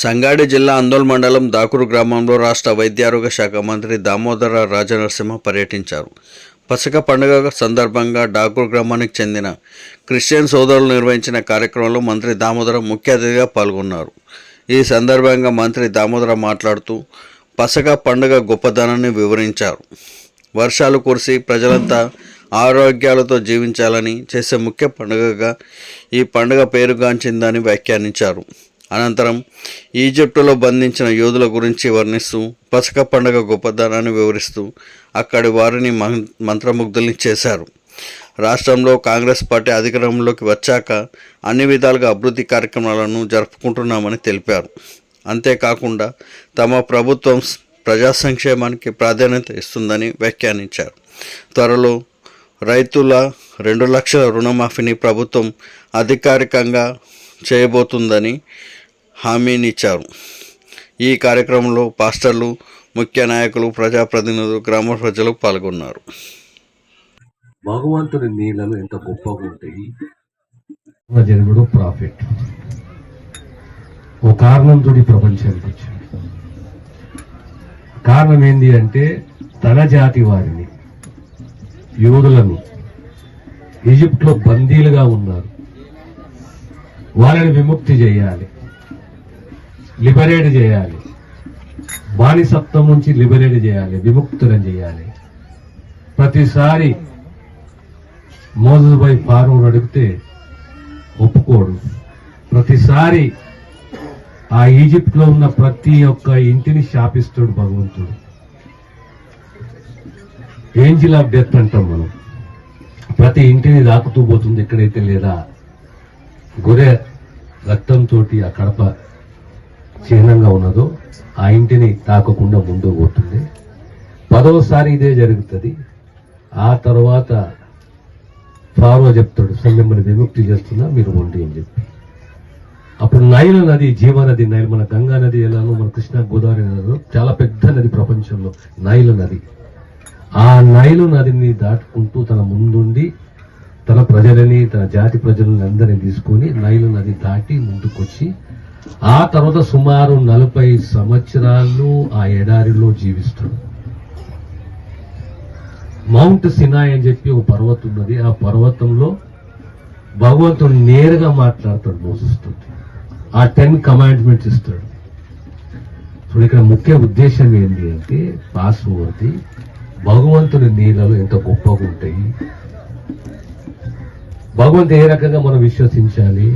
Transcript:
సంగారెడ్డి జిల్లా అందోల్ మండలం దాకురు గ్రామంలో రాష్ట్ర వైద్యారోగ్య శాఖ మంత్రి దామోదర రాజనరసింహ పర్యటించారు. పసక పండుగ సందర్భంగా డాకూర్ గ్రామానికి చెందిన క్రిస్టియన్ సోదరులు నిర్వహించిన కార్యక్రమంలో మంత్రి దామోదర ముఖ్య అతిథిగా పాల్గొన్నారు. ఈ సందర్భంగా మంత్రి దామోదర మాట్లాడుతూ పసక పండుగ గొప్పదనాన్ని వివరించారు. వర్షాలు కురిసి ప్రజలంతా ఆరోగ్యాలతో జీవించాలని చేసే ముఖ్య పండుగగా ఈ పండుగ పేరుగాంచిందని వ్యాఖ్యానించారు. అనంతరం ఈజిప్టులో బంధించిన యోధుల గురించి వర్ణిస్తూ పసక పండగ గొప్పదనాన్ని వివరిస్తూ అక్కడి వారిని మం- మంత్రముగ్ధుల్ని చేశారు. రాష్ట్రంలో కాంగ్రెస్ పార్టీ అధికారంలోకి వచ్చాక అన్ని విధాలుగా అభివృద్ధి కార్యక్రమాలను జరుపుకుంటున్నామని తెలిపారు. అంతేకాకుండా తమ ప్రభుత్వం ప్రజా సంక్షేమానికి ప్రాధాన్యత ఇస్తుందని వ్యాఖ్యానించారు. త్వరలో రైతుల రెండు లక్షల రుణమాఫీని ప్రభుత్వం అధికారికంగా చేయబోతుందని హామీనిచ్చారు ఈ కార్యక్రమంలో పాస్టర్లు ముఖ్య నాయకులు ప్రజాప్రతినిధులు గ్రామ ప్రజలు పాల్గొన్నారు. భగవంతుని నీళ్ళలు ఎంత గొప్పగా ఉంటాయి జరుగుడు ప్రాఫిట్. ఓ కారణంతో ప్రపంచానికి వచ్చాడు కారణం ఏంది అంటే తన జాతి వారిని యోధులను ఈజిప్ట్లో బందీలుగా ఉన్నారు. వాళ్ళని విముక్తి చేయాలి. లిబరేట్ చేయాలి. బానిసత్వం నుంచి లిబరేట్ చేయాలి విముక్తులను చేయాలి. ప్రతిసారి మోజుపై ఫారం అడిగితే ఒప్పుకోడు. ప్రతిసారి ఆ ఈజిప్ట్లో ఉన్న ప్రతి ఒక్క ఇంటిని శాపిస్తాడు భగవంతుడు. ఏంజిల్ ఆఫ్ డెత్ అంటాం మనం. ప్రతి ఇంటిని దాకుతూ పోతుంది ఎక్కడైతే లేదా. గొర్రె రక్తంతో ఆ కడప చిహ్నంగా ఉన్నదో ఆ ఇంటిని తాకకుండా ముందు పోతుంది. పదోసారి ఇదే జరుగుతుంది. ఆ తర్వాత ఫారో చెప్తాడు "సరే, మిమ్మల్ని విముక్తి చేస్తున్నా మీరు వండి అని చెప్పి. అప్పుడు నైలు నది జీవనది నైల్ మన గంగా నది ఎలానో మన కృష్ణా గోదావరి నదిలో చాలా పెద్ద నది ప్రపంచంలో నైలు నది. ఆ నైలు నదిని దాటుకుంటూ తన ముందుండి తన ప్రజలని తన జాతి ప్రజలని అందరినీ తీసుకొని నైలు నది దాటి ముందుకొచ్చి ఆ తర్వాత సుమారు నలభై సంవత్సరాలు ఆ ఎడారిలో జీవిస్తాడు మౌంట్ సినాయ్ అని చెప్పి ఒక పర్వతం ఉన్నది. ఆ పర్వతంలో భగవంతుడు నేరుగా మాట్లాడతాడు మోసిస్తుంది ఆ టెన్ కమాండ్మెంట్స్ ఇస్తాడు. ఇప్పుడు ఇక్కడ ముఖ్య ఉద్దేశం ఏంటి అంటే పాస్వర్ది భగవంతుని నీళ్ళలో ఎంత గొప్పగా ఉంటాయి. భగవంతు ఏ రకంగా మనం విశ్వసించాలి?